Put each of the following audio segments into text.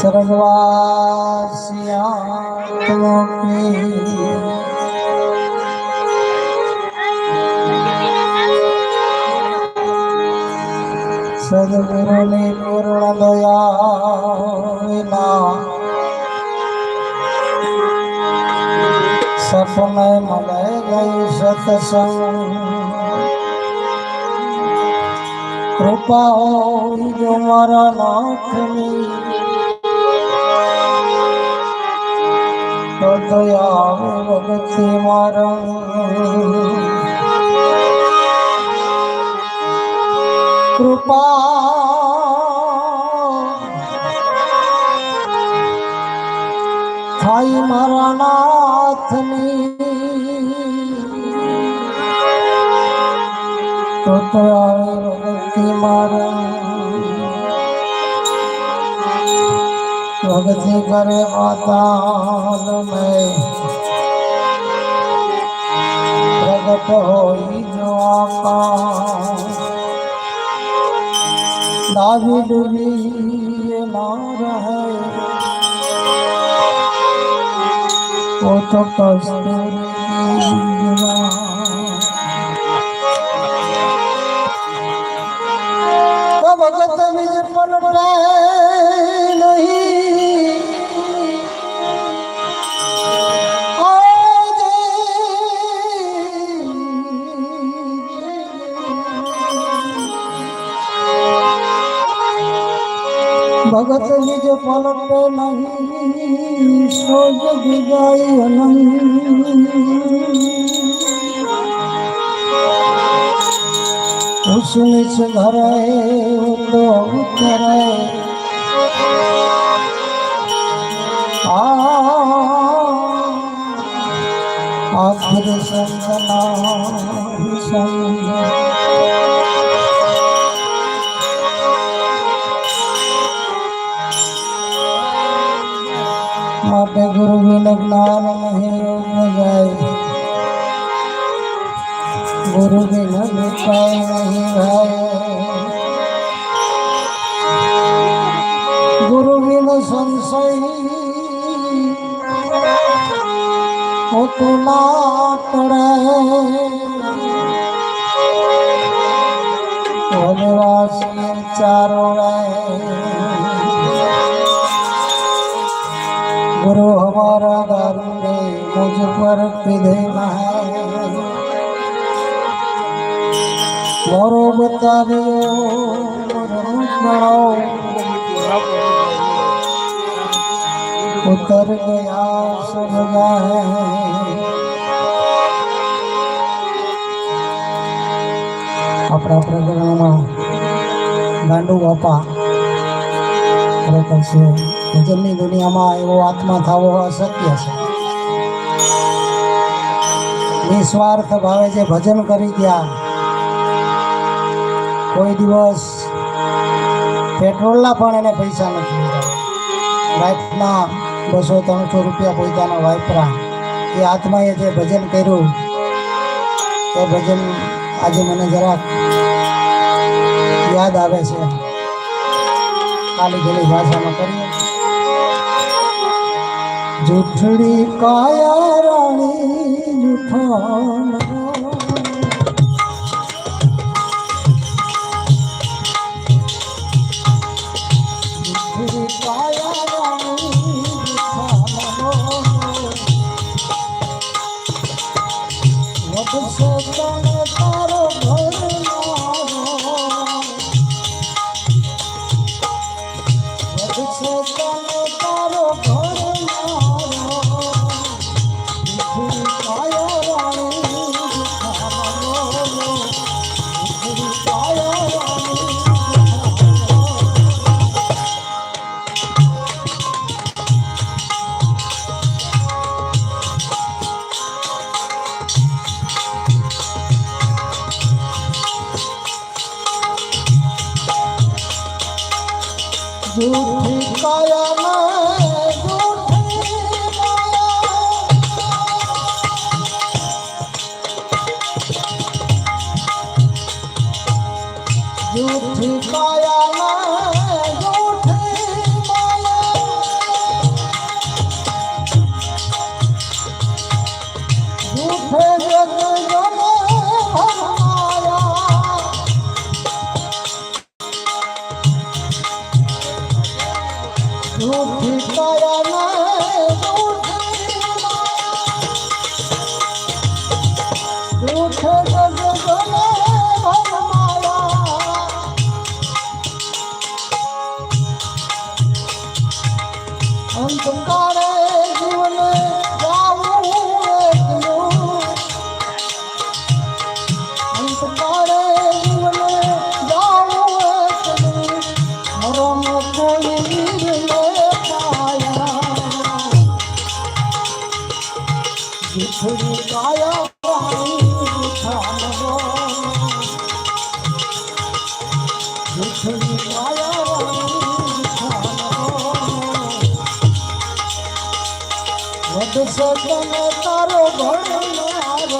सर्वास्यात्मके સદગુરુની પૂર્ણ દયા વિના સપને મળે ગઈ સત્સંગ કૃપા હોય જો મારા નાથની તો દયા આવે ભગતિ મારા કૃપા. થાય મારા નાથની તો આવે ભક્તિ મારા भक्ति करे अताल में प्रगट होई जो आपा दावी डूबी ना रहे वो तो कस्तूरी भगत विज पलट भगत निज पलट नहीं सोज बिगाई उसने से घर तो अवतर आखिर संतना संग आपके गुरु बिन ज्ञान नहीं योग जाए गुरु बिन विचार नहीं भाई गुरु बिन संशय उतना पड़े चारों रहे गुरु हमारा दारुणे मुझ पर विधेना है मोरो बतावियो गणो उतर गया सब है આપણા પ્રકરણમાં ગાંડુ બાપા ખરેખર છે ભજનની દુનિયામાં એવો આત્મા થવો અશક્ય છે. નિસ્વાર્થ ભાવે જે ભજન કરી ગયા, કોઈ દિવસ પેટ્રોલના પણ એને પૈસા નથી લાઈફના બસો ત્રણસો રૂપિયા પોતાના વાપરા. એ આત્માએ જે ભજન કર્યું, એ ભજન આજે મને જરાક યાદ આવે છે. ખાલી ગેલી ભાષામાં કરીએ. જૂઠડી કાયા રાણી જૂઠાણ જૂઠડી કાયા રાણી সুখী কায়া সজনে তারো ভরণার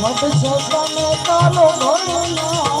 সব সজনে তারো ভরণার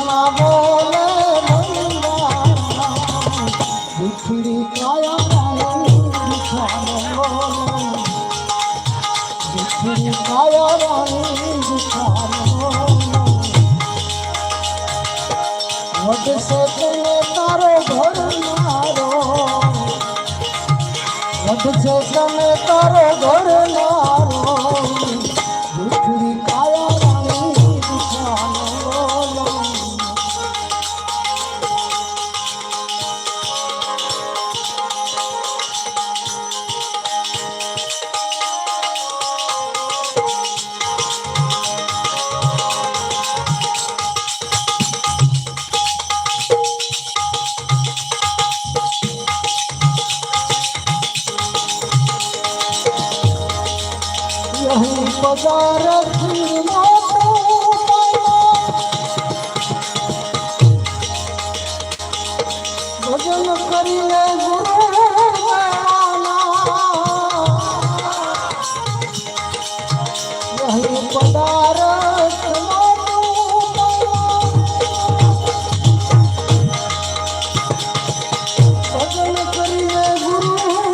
না বলে বিছড়ি কায়া বিছড়ি কায়া ঘট সে তার ঘর সবার